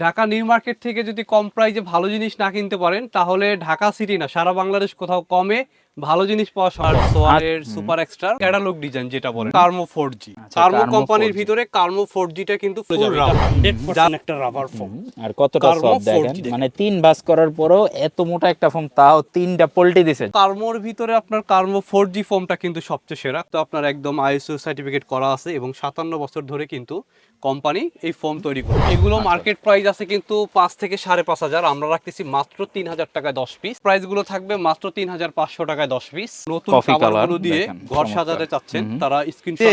Dhaka new market থেকে যদি কম প্রাইসে ভালো জিনিস না কিনতে পারেন তাহলে ঢাকা সিটি না সারা বাংলাদেশ কোথাও কমে ভালো জিনিস পাওয়া সম্ভব। সোয়ারের সুপার এক্সট্রা ক্যাটালগ ডিজাইন যেটা বলে কার্মো ফোর জি আচ্ছা, কার্মো কোম্পানির ভিতরে কার্মো ফোর জিটা কিন্তু একটা রাবার ফোম আর কতটা সফট 4G দেখেন? দেখেন। মানে তিন বাস করার পরও এত মোটা একটা ফোম তাও তিনটা পল্টি দিছে। কার্মোর ভিতরে আপনার কার্মো ফোর জি ফোমটা কিন্তু সবচেয়ে সেরা। তো আপনার একদম আইএসও সার্টিফিকেট করা আছে এবং সাতান্ন বছর ধরে কিন্তু কোম্পানি এই ফোম তৈরি করে এগুলো আচ্ছা। মার্কেট প্রাইস আছে কিন্তু পাঁচ থেকে সাড়ে পাঁচ হাজার। আমরা রাখতেছি মাত্র তিন হাজার টাকায় দশ পিস প্রাইসগুলো থাকবে মাত্র তিন হাজার পাঁচশো টাকায় দশ পিস নতুন Coffee কাভার colour গুলো দিয়ে ঘর সাজাতে চাচ্ছেন। তারা স্ক্রিনশট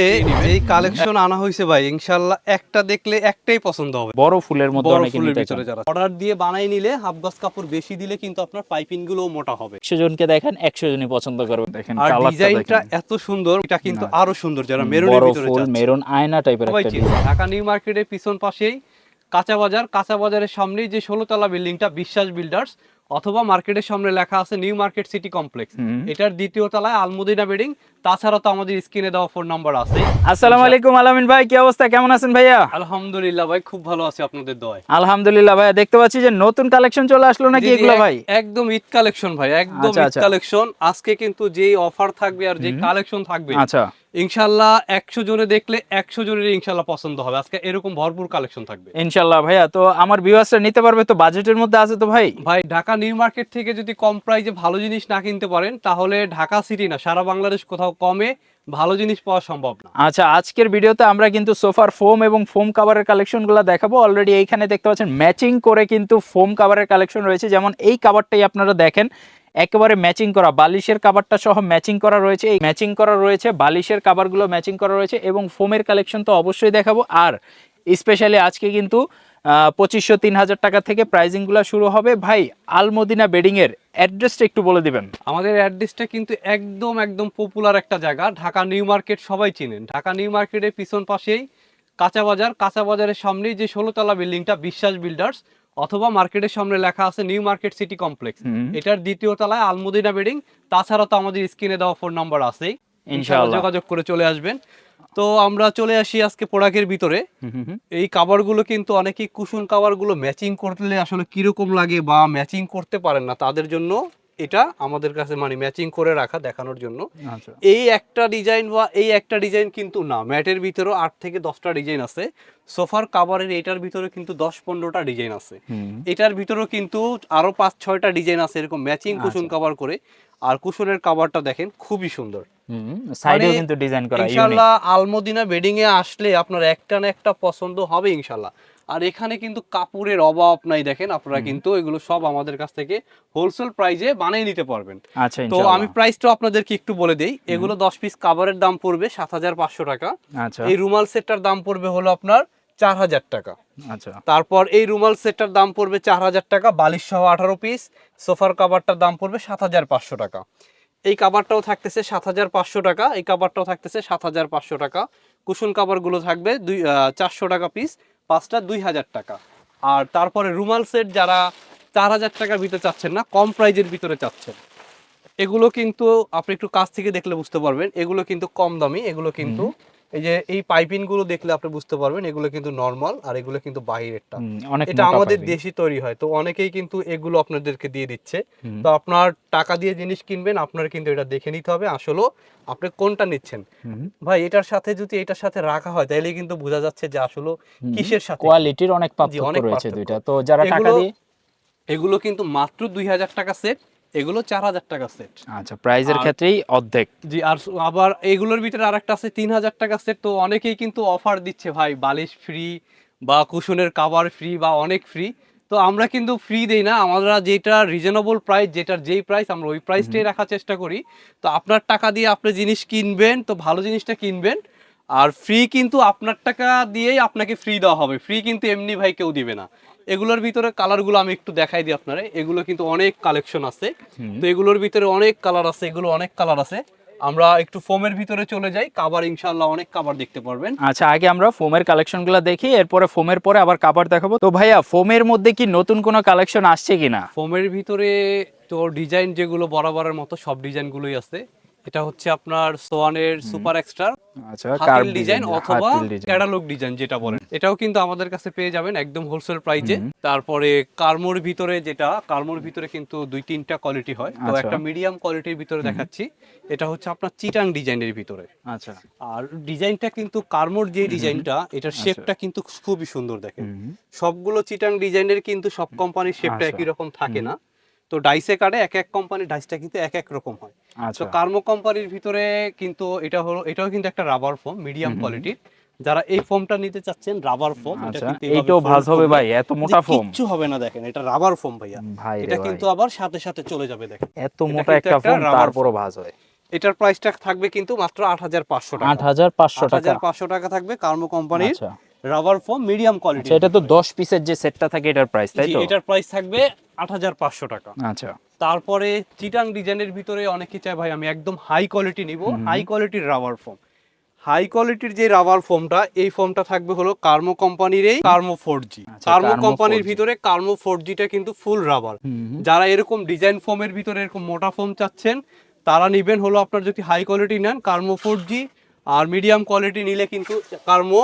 এই কালেকশন আনা হয়েছে ভাই ইনশাল্লাহ একটা দেখলে একটাই পছন্দ হবে। বড় ফুলের মধ্যে বড় ফুলের ভিতরে যারা। অর্ডার দিয়ে বানাই নিলে হাফ গজ কাপড় বেশি দিলে কিন্তু আপনার পাইপিংগুলো মোটা হবে। একশো জনকে দেখেন একশো জনই পছন্দ করবে দেখেন আর ডিজাইনটা এত সুন্দর এটা কিন্তু আরও সুন্দর যারা মেরুনের ভিতরে মেরুন আয়না টাইপের একটা ঢাকা নিউ মার্কেটের পিছন পাশেই কাঁচা বাজার। কাঁচা বাজারের সামনেই যে ষোলোতলা বিল্ডিংটা বিশ্বাস বিল্ডার্স অথবা মার্কেটের সামনে লেখা আছে নিউ মার্কেট সিটি কমপ্লেক্স এটার দ্বিতীয় তলায় আলমুদিনা বিল্ডিং তাছাড়া তো আমাদের স্ক্রিনে দেওয়া ফোন নাম্বার আছে। আসসালামু আলাইকুম আলামিন ভাই কি অবস্থা? কেমন আছেন ভাইয়া? আলহামদুলিল্লাহ ভাই খুব ভালো আছে আপনাদের দয় আলহামদুলিল্লাহ ভাইয়া দেখতে পাচ্ছি যে নতুন কালেকশন চলে আসলো নাকি এগুলো ভাই? একদম ঈদ কালেকশন ভাই একদম আচ্ছা, ঈদ আচ্ছা। কালেকশন আজকে কিন্তু যেই অফার থাকবে আর যে কালেকশন থাকবে আচ্ছা। ইনশাল্লাহ একশো জনে দেখলে একশো জনের ইনশাল্লাহ পছন্দ হবে। আজকে এরকম ভরপুর কালেকশন থাকবে। ইনশাল্লাহ ভাইয়া তো আমার ভিউয়ার্সরা নিতে পারবে তো বাজেটের মধ্যে আছে তো ভাই? ভাই ঢাকা নিউ মার্কেট থেকে যদি কম প্রাইসে ভালো জিনিস না কিনতে পারেন তাহলে ঢাকা সিটি না সারা বাংলাদেশ কোথাও কমে ভালো জিনিস পাওয়া সম্ভব না। আচ্ছা আজকের ভিডিওতে আমরা কিন্তু সোফার ফোম এবং ফোম কাভারের কালেকশনগুলো দেখাবো। অলরেডি এইখানে দেখতে পাচ্ছেন ম্যাচিং করে কিন্তু ফোম কাভারের কালেকশন রয়েছে। যেমন এই কাভারটাই আপনারা দেখেন। একেবারে ম্যাচিং করা, বালিশের কাভারটা সহ ম্যাচিং করা রয়েছে, এই ম্যাচিং করা রয়েছে, বালিশের কাভারগুলো ম্যাচিং করা রয়েছে এবং ফোমের কালেকশন তো অবশ্যই দেখাবো। আর স্পেশালি আজকে কিন্তু পঁচিশশো তিন হাজার টাকা থেকে প্রাইজিংগুলো শুরু হবে। ভাই, আলমদিনা বেডিংয়ের অ্যাড্রেসটা একটু বলে দিবেন। আমাদের অ্যাড্রেসটা কিন্তু একদম একদম পপুলার একটা জায়গা, ঢাকা নিউ মার্কেট সবাই চিনেন। ঢাকা নিউ মার্কেটের পিছন পাশেই কাঁচা বাজার, কাঁচা বাজারের সামনেই যে ষোলোতলা বিল্ডিংটা বিশ্বাস বিল্ডার্স অথবা মার্কেটের সামনে লেখা আছে নিউ মার্কেট সিটি কমপ্লেক্স। এটার দ্বিতীয় তলায় আলমদিনা বিল্ডিং তাছাড়া তো আমাদের স্ক্রিনে দেওয়া ফোন নাম্বার আছেই ইনশাআল্লাহ। যোগাযোগ করে চলে আসবেন। তো আমরা চলে আসি আজকে প্রোডাক্টের ভিতরে। এই কাভারগুলো কিন্তু অনেকেই কুশন কাভারগুলো ম্যাচিং করলে আসলে কীরকম লাগে বা ম্যাচিং করতে পারেন না তাদের জন্য এটা আমাদের কাছে মানে ম্যাচিং করে রাখা দেখানোর জন্য। আচ্ছা। এই একটা ডিজাইন বা এই একটা ডিজাইন কিন্তু না। ম্যাটের ভিতরেও আট থেকে দশটা ডিজাইন আছে। সোফার কাভারের এটার ভিতরে কিন্তু দশ পনেরোটা ডিজাইন আছে। এটার ভিতরেও কিন্তু আরও পাঁচ ছয়টা ডিজাইন আছে এরকম ম্যাচিং কুশন আচ্ছা। কাভার করে। আর কুশনের কাভারটা দেখেন খুবই সুন্দর। সাইডেও মানে কিন্তু ডিজাইন করা ইনশাল্লাহ আলমদিনা বেডিং এ আসলে আপনার একটা না একটা পছন্দ হবে ইনশাল্লাহ। আর এখানে কিন্তু কাপড়ের অভাব নাই দেখেন আপনারা কিন্তু এগুলো সব আমাদের কাছ থেকে হোলসেল প্রাইজে বানিয়ে নিতে পারবেন। আচ্ছা তো আমি প্রাইসটা আপনাদেরকে একটু বলে দেই এগুলো দশ পিস কাভারের দাম পড়বে সাত হাজার পাঁচশো টাকা। আচ্ছা। এই রুমাল সেটটার দাম পড়বে হলো আপনার চার হাজার টাকা। আচ্ছা। তারপর এই রুমাল সেটটার দাম পড়বে চার হাজার টাকা বালিশ সহ আঠারো পিস সোফার কাভারটার দাম পড়বে সাত হাজার পাঁচশো টাকা। এই কাভারটাও থাকতেছে সাত হাজার পাঁচশো টাকা এই কাভারটাও থাকতেছে সাত হাজার পাঁচশো টাকা। কুশন কাভারগুলো থাকবে দুই চারশো টাকা পিস পাঁচটা দুই হাজার টাকা। আর তারপরে রুমাল সেট যারা চার হাজার টাকার ভিতরে চাচ্ছেন না, কম প্রাইজের ভিতরে চাচ্ছেন। এগুলো কিন্তু আপনি একটু কাছ থেকে দেখলে বুঝতে পারবেন, এগুলো কিন্তু কম দামি, এগুলো কিন্তু এই যে এই পাইপিংগুলো দেখলে আপনি বুঝতে পারবেন এগুলো কিন্তু নর্মাল আর এগুলো কিন্তু বাহিরেরটা। এটা আমাদের দেশি তৈরি হয় তো অনেকেই কিন্তু এগুলো আপনাদেরকে দিয়ে দিচ্ছে। তো আপনার টাকা দিয়ে জিনিস কিনবেন আপনার কিন্তু এটা দেখে নিতে হবে আসলে আপনি কোনটা নিচ্ছেন। ভাই এটার সাথে যদি এটার সাথে রাখা হয় তাহলে কিন্তু বোঝা যাচ্ছে যে আসলে কিসের সাথে। কোয়ালিটির অনেক পার্থক্য রয়েছে দুইটা। তো যারা টাকা দিয়ে এগুলো কিন্তু মাত্র দুই হাজার টাকা সেট এগুলো চার হাজার টাকা সেট আচ্ছা প্রাইজের আর- ক্ষেত্রেই অর্ধেক। জি আর আবার এগুলোর ভিতরে আরেকটা আছে তিন হাজার টাকা সেট তো অনেকেই কিন্তু অফার দিচ্ছে ভাই বালিশ ফ্রি বা কুশনের কাভার ফ্রি বা অনেক ফ্রি তো আমরা কিন্তু ফ্রি দেই না আমরা যেটা রিজনেবল প্রাইস যেটার যেই প্রাইস আমরা ওই প্রাইসটাই রাখার চেষ্টা করি। তো আপনার টাকা দিয়ে আপনি জিনিস কিনবেন তো ভালো জিনিসটা কিনবেন। আর ফ্রি কিন্তু আপনার টাকা দিয়েই আপনাকে ফ্রি দেওয়া হবে। ফ্রি কিন্তু এমনি ভাই কেউ দিবে না। এগুলোর ভিতরে কালারগুলো আমি একটু দেখাই দিই আপনারে। এগুলো কিন্তু অনেক কালেকশন আছে। তো এগুলোর ভিতরে অনেক কালার আছে এগুলো অনেক কালার আছে। আমরা একটু ফোমের ভিতরে চলে যাই কাবার ইনশাল্লাহ অনেক কাবার দেখতে পারবেন। আচ্ছা আগে আমরা ফোমের কালেকশনগুলো দেখি এরপরে ফোমের পরে আবার কাভার দেখাবো। তো ভাইয়া ফোমের মধ্যে কি নতুন কোনো কালেকশন আসছে কিনা? ফোমের ভিতরে তো ডিজাইন যেগুলো বরাবরের মতো সব ডিজাইনগুলোই আছে। এটা হচ্ছে আপনার সোয়ানের সুপার এক্সট্রা। আচ্ছা হাতিল ডিজাইন অথবা ক্যাটালগ ডিজাইন যেটা বলেন। এটাও কিন্তু আমাদের কাছে পেয়ে যাবেন একদম হোলসেল প্রাইজে তারপরে কার্মোর ভিতরে যেটা কার্মোর ভিতরে কিন্তু দুই তিনটা কোয়ালিটি হয়। তো আচ্ছা। একটা মিডিয়াম কোয়ালিটির ভিতরে দেখাচ্ছি। এটা হচ্ছে আপনার চিটাং ডিজাইনের ভিতরে। আচ্ছা। আর ডিজাইনটা কিন্তু কার্মোর যে ডিজাইনটা এটার আচ্ছা। শেপটা কিন্তু খুবই সুন্দর দেখেন। সবগুলো চিটাং ডিজাইনের কিন্তু সব কোম্পানির শেপটা আচ্ছা। একই রকম থাকে না। তো ডাইসে কাটে এক এক কোম্পানির ডাইসটা কিন্তু এক এক রকম হয়। তো আচ্ছা কার্মো কোম্পানির ভিতরে কিন্তু এটা হলো এটাও কিন্তু একটা রাবার ফোম মিডিয়াম কোয়ালিটির যারা এই ফোমটা নিতে চাচ্ছেন রাবার ফোম এটা আচ্ছা কিন্তু এইটাও ভাঁজ হবে ভাই এত মোটা ফোম কিচ্ছু হবে না দেখেন এটা রাবার ফোম ভাইয়া। ভাই এটা কিন্তু আবার সাথে সাথে চলে যাবে দেখেন। এত মোটা একটা ফোম তারপরও ভাঁজ হয়। এটার প্রাইসটা থাকবে কিন্তু মাত্র আট হাজার পাঁচশো আট টাকা হাজার পাঁচশো আট টাকা হাজার পাঁচশো টাকা থাকবে কার্মো কোম্পানির রাবার ফোম মিডিয়াম কোয়ালিটি এটা তো দশ পিসের যে সেটটা থাকে এটার প্রাইস তাই তো? এটার প্রাইস থাকবে আট হাজার পাঁচশো টাকা। আচ্ছা। তারপরে চিটাং ডিজাইনের ভিতরে অনেকে চায় ভাই আমি একদম হাই কোয়ালিটি নিব হাই কোয়ালিটির রাবার ফোম হাই কোয়ালিটির যে রাবার ফোমটা এই ফোমটা থাকবে হলো কার্মো কোম্পানির এই কার্মো ফোর জি কার্মো কোম্পানির ভিতরে কার্মো ফোর জিটা কিন্তু ফুল রাবার যারা এরকম ডিজাইন ফোমের ভিতরে এরকম মোটা ফোম চাচ্ছেন তারা নিবেন হলো আপনার যদি হাই কোয়ালিটি নেন কার্মো ফোর জি আর মিডিয়াম কোয়ালিটি নিলে কিন্তু কার্মো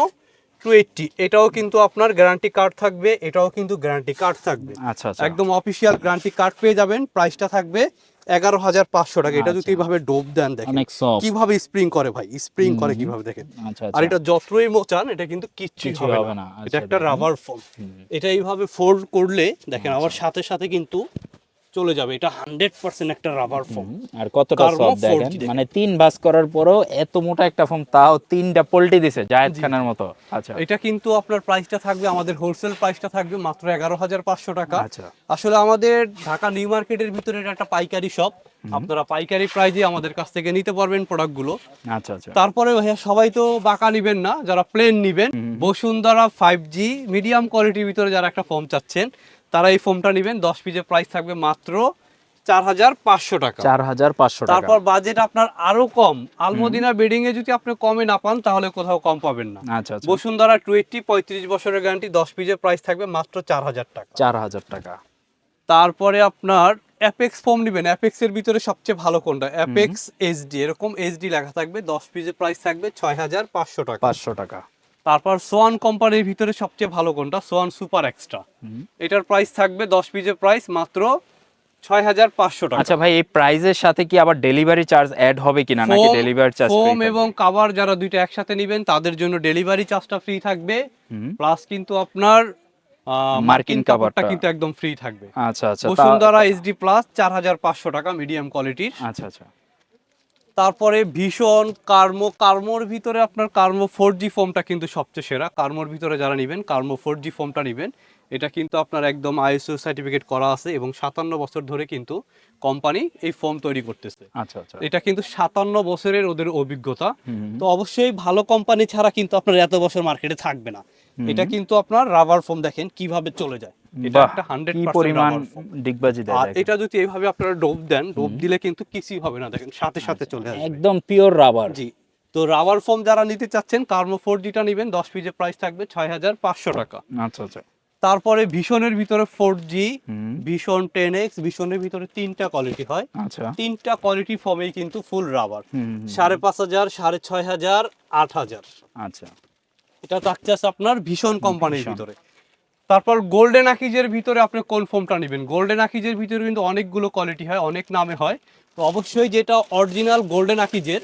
টু এইটটি এটাও কিন্তু আপনার গ্যারান্টি কার্ড থাকবে এটাও কিন্তু গ্যারান্টি কার্ড থাকবে। আচ্ছা আচ্ছা। একদম অফিসিয়াল গ্যারান্টি কার্ড পেয়ে যাবেন প্রাইসটা থাকবে এগারো হাজার পাঁচশো টাকা। এটা যদি আচ্ছা। এইভাবে ডোব দেন দেখেন কীভাবে স্প্রিং করে ভাই? স্প্রিং করে কীভাবে দেখেন? আচ্ছা আর এটা যতই মোচান এটা কিন্তু কিচ্ছুই কিছু হবে না। এটা একটা রাবার ফোম এটা এইভাবে ফোল্ড করলে দেখেন আবার আচ্ছা। সাথে সাথে কিন্তু চলে যাবে। এটা হান্ড্রেড পার্সেন্ট একটা রাবার ফোম আর কতটা সফট দেখেন। মানে তিন বাস করার পরও এত মোটা একটা ফোম তাও তিনটা পল্টি দিছে জায়েদ খানের মতো। আচ্ছা। এটা কিন্তু আপনার প্রাইসটা থাকবে আমাদের হোলসেল প্রাইসটা থাকবে মাত্র এগারো হাজার পাঁচশো টাকা। আচ্ছা। আসলে আমাদের ঢাকা নিউ মার্কেটের ভিতরে এটা একটা পাইকারি শপ আপনারা পাইকারি প্রাইজে আমাদের কাছ থেকে নিতে পারবেন প্রোডাক্টগুলো আচ্ছা আচ্ছা। তারপরে ভাইয়া সবাই তো বাঁকা নিবেন না যারা প্লেন নিবেন বসুন্ধরা ফাইভ জি মিডিয়াম কোয়ালিটির ভিতরে যারা একটা ফোম চাচ্ছেন তারা এই ফোমটা নিবেন দশ পিসের প্রাইস থাকবে মাত্র চার হাজার পাঁচশো টাকা। চার হাজার পাঁচশো তারপর বাজেট আপনার আরও কম। আলমদিনা বেডিং এ যদি আপনি কমে না পান তাহলে কোথাও কম পাবেন না। আচ্ছা আচ্ছা। বসুন্ধরা টুয়েন্টি পঁয়ত্রিশ বছরের গ্যারান্টি দশ পিসের প্রাইস থাকবে মাত্র চার হাজার টাকা। চার হাজার টাকা। তারপরে আপনার অ্যাপেক্স ফোম নেবেন। অ্যাপেক্স এর ভিতরে সবচেয়ে ভালো কোনটা? অ্যাপেক্স এইচডি এরকম এইচডি লেখা থাকবে দশ পিসের প্রাইস থাকবে ছয় হাজার পাঁচশো টাকা। পাঁচশো টাকা। তারপর সোয়ান কোম্পানির ভিতরে সবচেয়ে ভালো কোনটা? Swan super extra. এটার প্রাইস থাকবে দশ পিসের প্রাইস মাত্র ছয় হাজার পাঁচশো টাকা। আচ্ছা ভাই এই প্রাইজের সাথে কি আবার ডেলিভারি চার্জ অ্যাড হবে কিনা? নাকি ডেলিভারি চার্জ ফোম এবং কাভার যারা দুইটা একসাথে নেবেন তাদের জন্য ডেলিভারি চার্জটা ফ্রি থাকবে। প্লাস কিন্তু আপনার মার্কিন কাভারটা। কিন্তু একদম ফ্রি থাকবে। আচ্ছা আচ্ছা। বসুন্ধরা এইচডি প্লাস চার হাজার পাঁচশো টাকা মিডিয়াম কোয়ালিটির আচ্ছা আচ্ছা। তারপরে ভীষণ কার্মো কার্মোর ভিতরে আপনার কার্মো ফোর জি ফোমটা কিন্তু সবচেয়ে সেরা। কার্মোর ভিতরে যারা নেবেন কার্মো ফোর জি ফোমটা নেবেন এটা কিন্তু আপনার একদম আইএসও সার্টিফিকেট করা আছে এবং সাতান্ন বছর ধরে কিন্তু কোম্পানি এই ফোম তৈরি করতেছে। আচ্ছা আচ্ছা। এটা কিন্তু সাতান্ন বছরের ওদের অভিজ্ঞতা। তো অবশ্যই ভালো কোম্পানি ছাড়া কিন্তু আপনার এত বছর মার্কেটে থাকবে না। এটা কিন্তু আপনার রাবার ফোম দেখেন কীভাবে চলে যায়। এটা একটা হান্ড্রেড কি পরিমাণ ডিগবাজি দেয় আর এটা যদি এইভাবে আপনারা ডোব দেন ডোব দিলে কিন্তু কিছুই হবে না দেখেন সাথে সাথে চলে আসবে। একদম পিওর রাবার জি তো রাবার ফোম যারা নিতে চাচ্ছেন কার্মো ফোর জিটা নেবেন দশ প্রাইস থাকবে ছয় হাজার পাঁচশো টাকা। আচ্ছা আচ্ছা। তারপরে ভীষণের ভিতরে ফোর জি ভীষণ টেন এক্স ভীষণের ভিতরে তিনটা কোয়ালিটি হয়। আচ্ছা। তিনটা কোয়ালিটি ফোমেই কিন্তু ফুল রাবার সাড়ে পাঁচ হাজার সাড়ে ছয় হাজার আট হাজার। আচ্ছা। এটা থাকছে আছে আপনার ভীষণ কোম্পানির ভিতরে। তারপর গোল্ডেন আকিজের ভিতরে আপনি কোন ফোমটা নেবেন? গোল্ডেন আকিজের ভিতরে কিন্তু অনেকগুলো কোয়ালিটি হয় অনেক নামে হয়। তো অবশ্যই যেটা অরিজিনাল গোল্ডেন আকিজের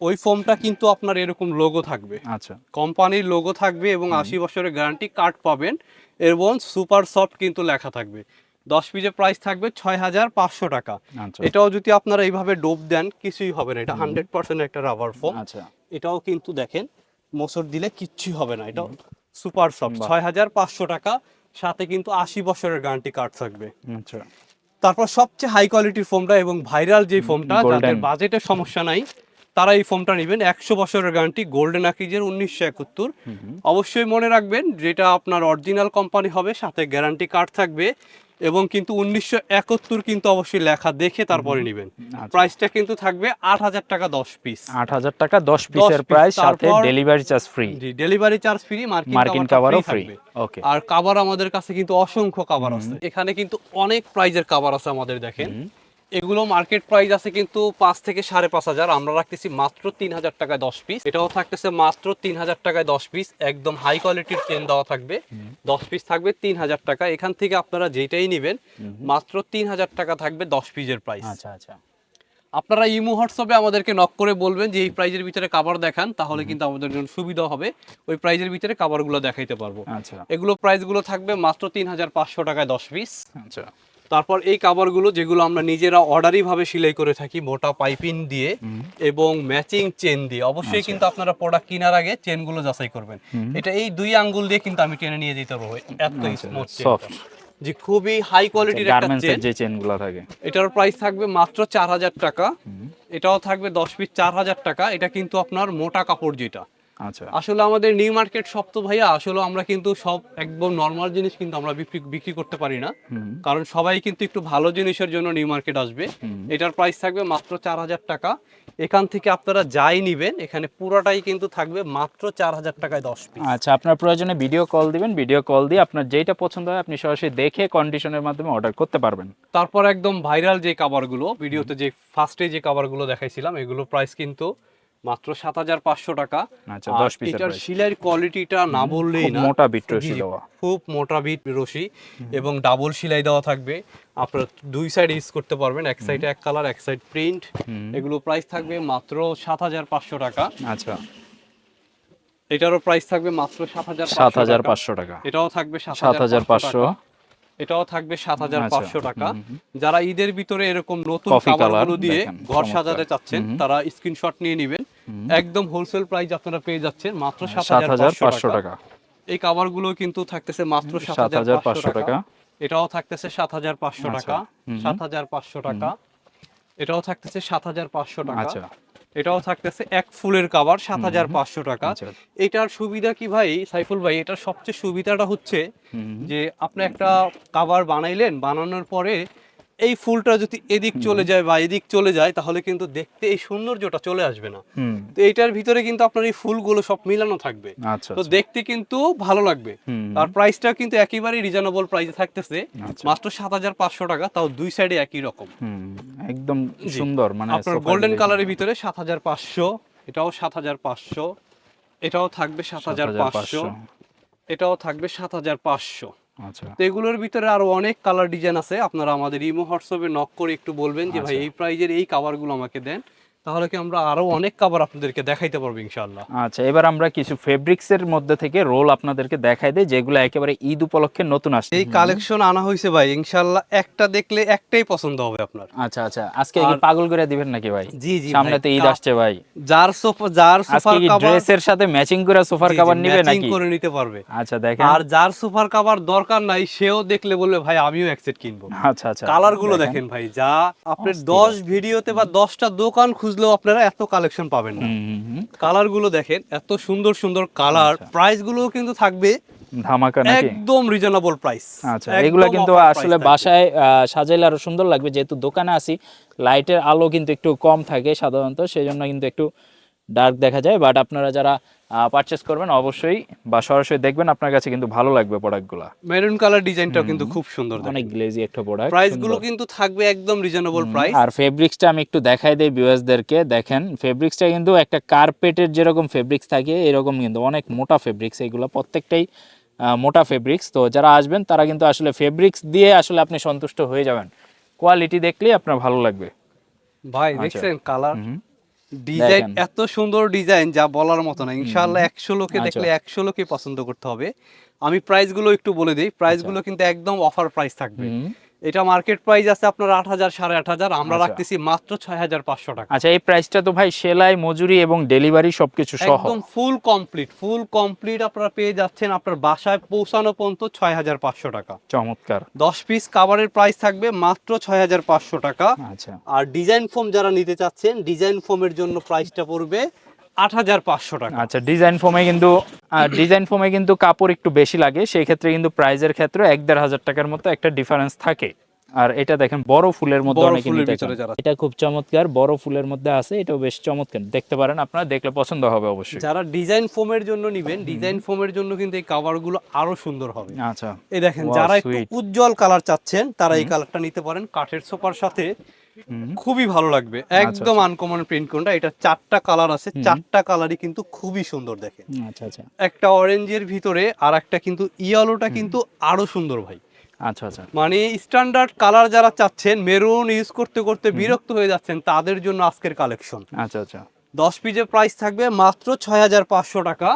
ওই ফোমটা কিন্তু আপনার এরকম লোগো থাকবে। আচ্ছা। কোম্পানির লোগো থাকবে এবং আশি বছরের গ্যারান্টি কার্ড পাবেন এবং সুপার সফট কিন্তু লেখা থাকবে। দশ পিসের প্রাইস থাকবে ছয় হাজার পাঁচশো টাকা। আচ্ছা। এটাও যদি আপনারা এইভাবে ডোব দেন কিছুই হবে না। এটা হান্ড্রেড পার্সেন্ট একটা রাবার ফোম আচ্ছা। এটাও কিন্তু দেখেন মোসর দিলে কিচ্ছুই হবে না। এটা সুপার সফট। ছয় হাজার পাঁচশো টাকা সাথে কিন্তু আশি বছরের গ্যারান্টি কার্ড থাকবে। আচ্ছা। তারপর সবচেয়ে হাই কোয়ালিটির ফোমটা এবং ভাইরাল যে ফোমটা Golden. যাদের বাজেটের সমস্যা নাই তারা এই ফোমটা নেবেন। একশো বছরের গ্যারান্টি গোল্ডেন আকিজের উনিশশো একাত্তর। অবশ্যই মনে রাখবেন যেটা আপনার অরিজিনাল কোম্পানি হবে সাথে গ্যারান্টি কার্ড থাকবে। এবং কিন্তু উনিশশো একাত্তর কিন্তু অবশ্যই লেখা দেখে তারপরে নিবেন। আচ্ছা। প্রাইসটা কিন্তু থাকবে আট হাজার টাকা দশ পিস আট হাজার টাকা দশ পিসের প্রাইস সাথে delivery charge free delivery charge free মার্কিন মার্কিন কাভারও ফ্রি ওকে আর কাভার আমাদের কাছে কিন্তু অসংখ্য কাভার আছে। এখানে কিন্তু অনেক প্রাইজের কাভার আছে আমাদের দেখেন। এগুলো মার্কেট প্রাইস আছে কিন্তু পাঁচ থেকে সাড়ে পাঁচ হাজার। আমরা রাখতেছি মাত্র তিন হাজার টাকায় দশ পিস এটাও থাকতেছে মাত্র তিন হাজার টাকায় দশ পিস একদম হাই কোয়ালিটির চেন দেওয়া থাকবে। দশ পিস থাকবে তিন হাজার টাকা। এখান থেকে আপনারা যেটাই নেবেন মাত্র তিন হাজার টাকা থাকবে দশ পিসের প্রাইস আচ্ছা আচ্ছা। আপনারা ইমো হোয়াটসঅ্যাপে আমাদেরকে নক করে বলবেন যে এই প্রাইজের ভিতরে কাভার দেখান তাহলে কিন্তু আমাদের জন্য সুবিধা হবে। ওই প্রাইজের ভিতরে কাভারগুলো দেখাইতে পারব। আচ্ছা। এগুলো প্রাইসগুলো থাকবে মাত্র তিন হাজার পাঁচশো টাকায় দশ পিস আচ্ছা। তারপর এই কাভারগুলো যেগুলো আমরা নিজেরা অর্ডারই ভাবে সেলাই করে থাকি মোটা পাইপিং দিয়ে এবং ম্যাচিং চেন দিয়ে। অবশ্যই কিন্তু আপনারা প্রোডাক্ট কেনার আগে চেনগুলো যাচাই করবেন। এটা এই দুই আঙ্গুল দিয়ে কিন্তু আমি টেনে নিয়ে যেতে পারব এত স্মুথ সফট যে খুবই হাই কোয়ালিটির একটা চেন যে চেনগুলো থাকে। এটার প্রাইস থাকবে মাত্র চার হাজার টাকা। এটাও থাকবে দশ পিস চার হাজার টাকা। এটা কিন্তু আপনার মোটা কাপড় যেটা। আচ্ছা। আসলে আমাদের নিউ মার্কেট সব তো ভাইয়া আসলে আমরা কিন্তু সব একদম নর্মাল জিনিস কিন্তু আমরা বিক্রি বিক্রি করতে পারি না। কারণ সবাই কিন্তু একটু ভালো জিনিসের জন্য নিউ মার্কেট আসবে। এটার প্রাইস থাকবে মাত্র চার হাজার টাকা। এখান থেকে আপনারা যাই নিবেন এখানে পুরোটাই কিন্তু থাকবে মাত্র চার হাজার টাকায় দশ পিস আচ্ছা আপনার প্রয়োজনে ভিডিও কল দিবেন ভিডিও কল দিয়ে আপনার যেটা পছন্দ হয় আপনি সরাসরি দেখে কন্ডিশনের মাধ্যমে অর্ডার করতে পারবেন। তারপর একদম ভাইরাল যে কাভারগুলো ভিডিওতে যে ফার্স্টে যে কাভারগুলো দেখাইছিলাম এগুলো প্রাইস কিন্তু মাত্র সাত হাজার পাঁচশো টাকা। আচ্ছা আর 10 এটার price। কোয়ালিটিটা না বললেই খুব না মোটা বিট রশি দেওয়া। খুব মোটা বিট রশি এবং ডাবল সিলাই দেওয়া থাকবে। আপনার দুই সাইড ইউজ করতে পারবেন এক সাইডে এক কালার এক সাইড প্রিন্ট। এগুলো প্রাইস থাকবে মাত্র সাত হাজার পাঁচশো টাকা। আচ্ছা। এটারও প্রাইস থাকবে মাত্র সাত হাজার সাত হাজার পাঁচশো টাকা। এটাও থাকবে সাত হাজার পাঁচশো এটাও থাকবে সাত হাজার আচ্ছা, পাঁচশো টাকা। যারা ঈদের ভিতরে এরকম নতুন কাভারগুলো দিয়ে ঘর সাজাতে চাচ্ছেন তারা স্ক্রিনশট নিয়ে নেবেন। একদম হোলসেল প্রাইস আপনারা পেয়ে যাচ্ছেন মাত্র সাত সাত হাজার পাঁচশো টাকা। এই কাভারগুলো কিন্তু থাকতেছে মাত্র সাত সাত হাজার পাঁচশো টাকা। এটাও থাকতেছে সাত হাজার পাঁচশো আচ্ছা, টাকা। সাত হাজার পাঁচশো টাকা। এটাও থাকতেছে সাত হাজার পাঁচশো টাকা। আচ্ছা। এটাও থাকতেছে এক ফুলের কাবার সাত হাজার পাঁচশো টাকা। আচ্ছা। এটার সুবিধা কি ভাই সাইফুল ভাই এটার সবচেয়ে সুবিধাটা হচ্ছে যে আপনি একটা কাভার বানাইলেন বানানোর পরে এই ফুলটা যদি এদিক চলে যায় বা এদিক চলে যায় তাহলে কিন্তু দেখতে এই সৌন্দর্যটা চলে আসবে না। হুম। তো এইটার ভিতরে কিন্তু আপনার এই ফুলগুলো সব মিলানো থাকবে। আচ্ছা তো আচ্ছা। দেখতে কিন্তু ভালো লাগবে। তার প্রাইসটা কিন্তু একেবারেই রিজনেবল প্রাইসে থাকতেছে। আচ্ছা। মাত্র সাত হাজার পাঁচশো টাকা তাও দুই সাইডে একই রকম। হুম একদম সুন্দর মানে আপনার গোল্ডেন কালারের ভিতরে সাত হাজার পাঁচশো এটাও সাত হাজার পাঁচশো এটাও থাকবে সাত হাজার পাঁচশো। এটাও থাকবে সাত হাজার পাঁচশো। তো এগুলোর ভিতরে আরও অনেক কালার ডিজাইন আছে। আপনারা আমাদের ইমো হোয়াটসঅ্যাপে নক করে একটু বলবেন যে ভাই আচ্ছা। এই প্রাইজের এই কাভারগুলো আমাকে দেন। তাহলে কি আমরা আরও অনেক কাভার আপনাদেরকে দেখাইতে পারব ইনশাআল্লাহ। আচ্ছা এবার আমরা কিছু ফেব্রিক্স এর মধ্যে থেকে রোল আপনাদেরকে দেখাই দেই যেগুলো একেবারে ঈদ উপলক্ষে নতুন আসছে। এই কালেকশন আনা হয়েছে ভাই ইনশাআল্লাহ একটা দেখলে একটাই পছন্দ হবে আপনার। আচ্ছা আচ্ছা আজকে কি পাগল করে দিবেন নাকি ভাই? জি জি সামনে তো ঈদ আসছে ভাই। যার সোফা যার সোফার কভার ড্রেসের সাথে ম্যাচিং করে সোফার কভার নিবে নাকি? ম্যাচিং করে নিতে পারবে। আচ্ছা দেখেন। আর যার সোফার কভার দরকার নাই সেও দেখলে বলবে ভাই আমিও এক সেট কিনবো। আচ্ছা আচ্ছা কালারগুলো দেখেন। ভাই যা আপনি দশ ভিডিওতে বা দশটা দোকান খুঁজলেও আপনারা এত কালেকশন পাবেন না। কালারগুলো দেখেন এত সুন্দর সুন্দর কালার। প্রাইসগুলো কিন্তু থাকবে। ধামাকা নাকি? একদম রিজনেবল প্রাইস আচ্ছা এগুলো কিন্তু আসলে বাসায় আহ, সাজাইলে আরও সুন্দর লাগবে। যেহেতু দোকানে আসি লাইটের আলো কিন্তু একটু কম থাকে সাধারণত সেই জন্য কিন্তু একটু ডার্ক দেখা যায় বাট আপনারা যারা পারচেস করবেন অবশ্যই বা সরাসরি দেখবেন আপনার কাছে কিন্তু ভালো লাগবে প্রোডাক্টগুলো মেরুন কালার ডিজাইনটাও কিন্তু খুব সুন্দর অনেক গ্লেজি একটা প্রোডাক্ট প্রাইসগুলো কিন্তু থাকবে একদম রিজনেবল প্রাইস আর ফেব্রিক্সটা আমি একটু দেখাই দেই ভিউয়ার্সদেরকে দেখেন ফেব্রিক্সটা কিন্তু একটা কার্পেটের যেরকম ফেব্রিক্স থাকে এরকম কিন্তু অনেক মোটা ফেব্রিক্স এগুলো প্রত্যেকটাই মোটা ফেব্রিক্স তো যারা আসবেন তারা কিন্তু আসলে ফেব্রিক্স দিয়ে আসলে আপনি সন্তুষ্ট হয়ে যাবেন। কোয়ালিটি দেখলেই আপনার ভালো লাগবে। ভাই আচ্ছা। দেখছেন কালার। ডিজাইন এত সুন্দর ডিজাইন যা বলার মতো না। ইনশাআল্লাহ একশো লোকে আচ্ছা। দেখলে একশো লোকে পছন্দ করতে হবে। আমি প্রাইসগুলো একটু বলে দিই। প্রাইসগুলো কিন্তু একদম অফার প্রাইস থাকবে। এটা মার্কেট প্রাইস আছে আপনার আট হাজার সাড়ে আট হাজার। আমরা আচ্ছা। রাখতেছি মাত্র ছয় হাজার পাঁচশো টাকা। আচ্ছা এই প্রাইসটা তো ভাই সেলাই মজুরি এবং ডেলিভারি সবকিছু সহ। একদম ফুল কমপ্লিট ফুল কমপ্লিট আপনারা পেয়ে যাচ্ছেন আপনার বাসায় পৌঁছানো পর্যন্ত ছয় হাজার পাঁচশো টাকা। চমৎকার। দশ পিস কাভারের প্রাইস থাকবে মাত্র ছয় হাজার পাঁচশো টাকা। আচ্ছা। আর ডিজাইন ফোম যারা নিতে চাচ্ছেন ডিজাইন ফোমের জন্য প্রাইসটা পড়বে আট হাজার পাঁচশো টাকা। আচ্ছা ডিজাইন ফোমে কিন্তু ডিজাইন ফোমে কিন্তু কাপড় একটু বেশি লাগে সেই ক্ষেত্রে কিন্তু প্রাইজের ক্ষেত্রে এক দেড় হাজার টাকার মতো একটা ডিফারেন্স থাকে। আর এটা দেখেন বড় ফুলের মধ্যে অনেকে এটা খুব চমৎকার বড় ফুলের মধ্যে আছে এটাও বেশ চমৎকার। দেখতে পারেন আপনারা দেখলে পছন্দ হবে অবশ্যই। যারা ডিজাইন ফোমের জন্য নিবেন ডিজাইন ফোমের জন্য কিন্তু এই কাভারগুলো আরও সুন্দর হবে। আচ্ছা। এই দেখেন যারা একটু উজ্জ্বল কালার চাচ্ছেন তারা এই কালারটা নিতে পারেন কাঠের সোফার সাথে। খুবই ভালো লাগবে। একদম আনকমন প্রিন্ট কোনটা? এটা চারটা কালার আছে। চারটা কালারই কিন্তু খুবই সুন্দর দেখে আচ্ছা আচ্ছা। একটা অরেঞ্জের ভিতরে আর একটা কিন্তু ইয়েলোটা কিন্তু আরও সুন্দর ভাই। আচ্ছা আচ্ছা। মানে স্ট্যান্ডার্ড কালার যারা চাচ্ছেন মেরুন ইউজ করতে করতে বিরক্ত হয়ে যাচ্ছেন তাদের জন্য আজকের কালেকশন আচ্ছা আচ্ছা। দশ পিসের প্রাইস থাকবে মাত্র ছয় হাজার পাঁচশো টাকা।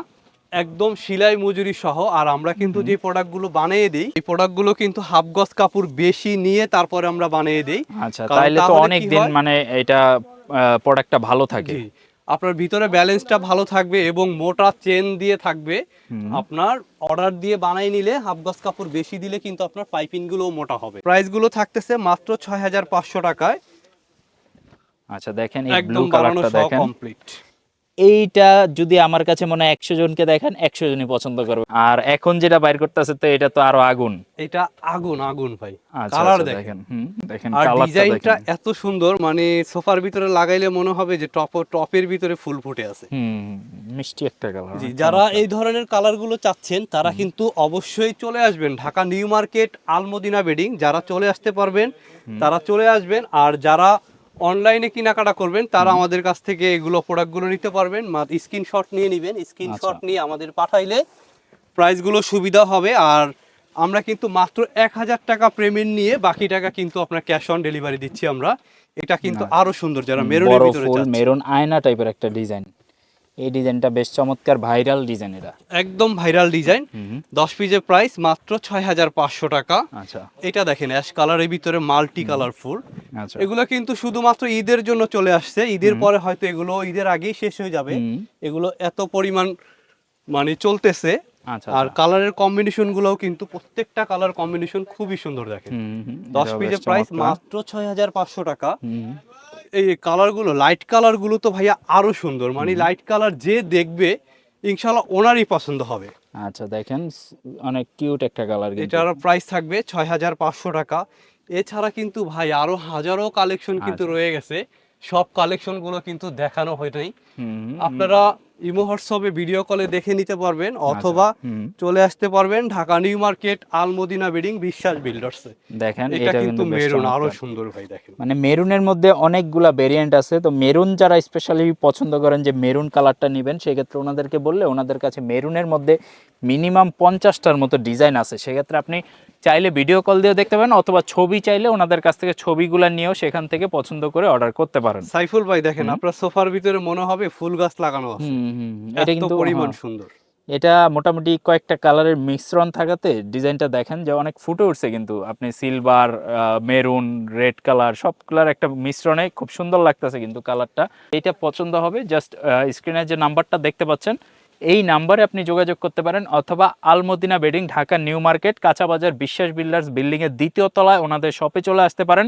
একদম সেলাই মজুরি সহ আর আমরা কিন্তু যে প্রোডাক্টগুলো বানিয়ে দিই এই প্রোডাক্টগুলো কিন্তু হাফ গজ কাপড় বেশি নিয়ে তারপরে আমরা বানিয়ে দিই। আচ্ছা তাইলে তো অনেক দিন মানে এটা প্রোডাক্টটা ভালো থাকে। আপনার ভিতরে ব্যালেন্সটা ভালো থাকবে এবং মোটা চেন দিয়ে থাকবে। আপনার অর্ডার দিয়ে বানাই নিলে হাফ গজ কাপড় বেশি দিলে কিন্তু আপনার পাইপিং গুলোও মোটা হবে। প্রাইসগুলো থাকতেছে মাত্র ছয় হাজার পাঁচশো টাকায়। আচ্ছা দেখেন এই ব্লু কালারটা দেখেন। কমপ্লিট এইটা যদি আমার কাছে মনে হয় একশো জনকে দেখেন একশো জনই পছন্দ করবে। আর এখন যেটা বাইর করতেছে তো এটা তো আরও আগুন। এটা আগুন আগুন ভাই। আচ্ছা কালার আচ্ছা, দেখেন। দেখেন। আর ডিজাইনটা এত সুন্দর মানে সোফার ভিতরে লাগাইলে মনে হবে যে টপ টপের ভিতরে ফুল ফুটে আছে। হুম মিষ্টি একটা কালার জি যারা এই ধরনের কালারগুলো চাচ্ছেন তারা কিন্তু অবশ্যই চলে আসবেন Dhaka New Market Almadina bedding. যারা চলে আসতে পারবেন তারা চলে আসবেন। আর যারা অনলাইনে কেনাকাটা করবেন তারা আমাদের কাছ থেকে এগুলো প্রোডাক্টগুলো নিতে পারবেন। স্ক্রিনশট নিয়ে নেবেন স্ক্রিনশট আচ্ছা। নিয়ে আমাদের পাঠাইলে প্রাইসগুলো সুবিধা হবে। আর আমরা কিন্তু মাত্র এক হাজার টাকা পেমেন্ট নিয়ে বাকি টাকা কিন্তু আপনার ক্যাশ অন ডেলিভারি দিচ্ছি আমরা। এটা কিন্তু আরও সুন্দর যারা মেরুনের বড় ভিতরে মেরুন আয়না টাইপের একটা ডিজাইন এই ডিজাইনটা বেশ চমৎকার ভাইরাল ডিজাইন এটা। একদম ভাইরাল ডিজাইন। দশ পিসের প্রাইস মাত্র ছয় হাজার পাঁচশো টাকা। আচ্ছা। এটা দেখেন অ্যাশ কালারের ভিতরে মাল্টি কালারফুল। আচ্ছা। এগুলো কিন্তু শুধুমাত্র ঈদের জন্য চলে আসছে। ঈদের পরে হয়তো এগুলো ঈদের আগেই শেষ হয়ে যাবে। এগুলো এত পরিমাণ মানে চলতেছে। আচ্ছা আর আচ্ছা। কালারের কম্বিনেশন গুলোও কিন্তু প্রত্যেকটা কালার কম্বিনেশন খুবই সুন্দর দেখেন। দশ পিসের প্রাইস মাত্র ছয় হাজার পাঁচশো টাকা। এই কালারগুলো লাইট কালারগুলো তো ভাইয়া আরও সুন্দর। মানে লাইট কালার যে দেখবে ইনশাল্লাহ ওনারই পছন্দ হবে। আচ্ছা দেখেন অনেক কিউট একটা কালার এটার প্রাইস থাকবে ছয় হাজার পাঁচশো টাকা। এছাড়া কিন্তু ভাই আরও হাজারো কালেকশন কিন্তু আচ্ছা। রয়ে গেছে। সব কালেকশনগুলো কিন্তু দেখানো হয় নাই। আপনারা ইমো হোয়াটসঅ্যাপে ভিডিও কলে দেখে নিতে পারবেন অথবা চলে আসতে পারবেন Dhaka New Market Almadina building Biswas বিল্ডার্সে দেখেন এটা কিন্তু মেরুন আরও সুন্দর ভাই দেখেন। মানে মেরুনের মধ্যে অনেকগুলা ভেরিয়েন্ট আছে তো মেরুন যারা স্পেশালি পছন্দ করেন যে মেরুন কালারটা নেবেন সেক্ষেত্রে ওনাদেরকে বললে ওনাদের কাছে মেরুনের মধ্যে মিনিমাম পঞ্চাশটার মতো ডিজাইন আছে। সেক্ষেত্রে আপনি চাইলে ভিডিও কল দিয়েও দেখতে পারেন অথবা ছবি চাইলে ওনাদের কাছ থেকে ছবিগুলো নিয়েও সেখান থেকে পছন্দ করে অর্ডার করতে পারেন। সাইফুল ভাই দেখেন আপনার সোফার ভিতরে মনে হবে ফুল গাছ লাগানো আছে। এটা কিন্তু পরিমাণ হ্যাঁ, সুন্দর। এটা মোটামুটি কয়েকটা কালারের মিশ্রণ থাকাতে ডিজাইনটা দেখেন যে অনেক ফুটে উঠছে কিন্তু। আপনি সিলভার মেরুন রেড কালার সব কালার একটা মিশ্রণে খুব সুন্দর লাগতেছে কিন্তু কালারটা এটা পছন্দ হবে জাস্ট স্ক্রিনে যে নাম্বারটা দেখতে পাচ্ছেন এই নাম্বারে আপনি যোগাযোগ করতে পারেন অথবা Almadina bedding, Dhaka New Market কাঁচাবাজার Biswas builders building এর দ্বিতীয় তলায় ওনাদের শপে চলে আসতে পারেন।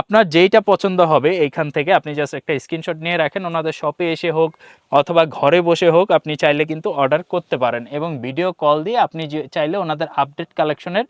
আপনার যেইটা পছন্দ হবে এইখান থেকে আপনি জাস্ট একটা স্ক্রিনশট নিয়ে রাখেন, ওনাদের শপে এসে হোক অথবা ঘরে বসে হোক আপনি চাইলে কিন্তু অর্ডার করতে পারেন এবং ভিডিও কল দিয়ে আপনি চাইলে ওনাদের আপডেট কালেকশনের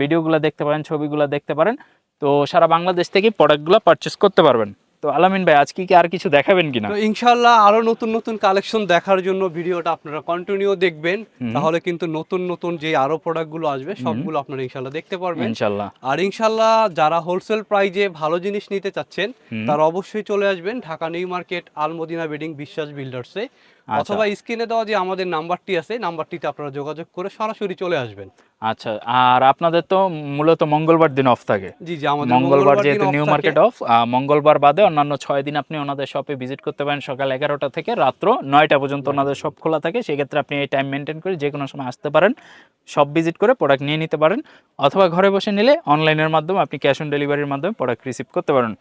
ভিডিওগুলো দেখতে পারেন, ছবিগুলো দেখতে পারেন। তো সারা বাংলাদেশ থেকে প্রোডাক্টগুলো পারচেস করতে পারবেন। তো আলামিন ভাই আজকে কি আর কিছু দেখাবেন কিনা? তো ইনশাল্লাহ আরও নতুন নতুন কালেকশন দেখার জন্য ভিডিওটা আপনারা কন্টিনিউ দেখবেন। তাহলে কিন্তু নতুন নতুন যে আরও প্রোডাক্টগুলো আসবে সবগুলো আপনারা ইনশাল্লাহ দেখতে পারবেন। ইনশাল্লাহ আর ইনশাল্লাহ যারা হোলসেল প্রাইজে ভালো জিনিস নিতে চাচ্ছেন তারা অবশ্যই চলে আসবেন Dhaka New Market Almadina bedding Biswas বিল্ডার্সে। অথবা স্ক্রিনে দেওয়া যে আমাদের নাম্বারটি আছে নাম্বারটিতে আপনারা যোগাযোগ করে সরাসরি চলে আসবেন। আচ্ছা আর আপনাদের তো মূলত মঙ্গলবার দিন অফ থাকে। জি জি আমাদের মঙ্গলবার যেহেতু নিউ মার্কেট অফ মঙ্গলবার বাদে অন্যান্য ছয় দিন আপনি ওনাদের শপে ভিজিট করতে পারেন সকাল এগারোটা থেকে রাত্র নয়টা পর্যন্ত ওনাদের শপ খোলা থাকে। সেক্ষেত্রে আপনি এই টাইম মেনটেন করে যে কোনো সময় আসতে পারেন সব ভিজিট করে প্রোডাক্ট নিয়ে নিতে পারেন অথবা ঘরে বসে নিলে অনলাইনের মাধ্যমে আপনি ক্যাশ অন ডেলিভারির মাধ্যমে প্রোডাক্ট রিসিভ করতে পারেন।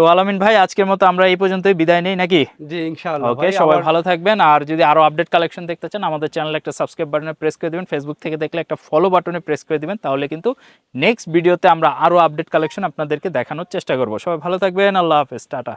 তো আলামিন ভাই আজকের মতো আমরা এই পর্যন্তই বিদায় নেই নাকি? জি ইনশাআল্লাহ ওকে সবাই ভালো থাকবেন। আর যদি আরও আপডেট কালেকশন দেখতে চান আমাদের চ্যানেল একটা সাবস্ক্রাইব বাটনে প্রেস করে দিবেন। ফেসবুক থেকে দেখলে একটা ফলো বাটনে প্রেস করে দিবেন। তাহলে কিন্তু নেক্সট ভিডিওতে আমরা আরও আপডেট কালেকশন আপনাদেরকে দেখানোর চেষ্টা করব। সবাই ভালো থাকবেন। আল্লাহ হাফেজ। টাটা।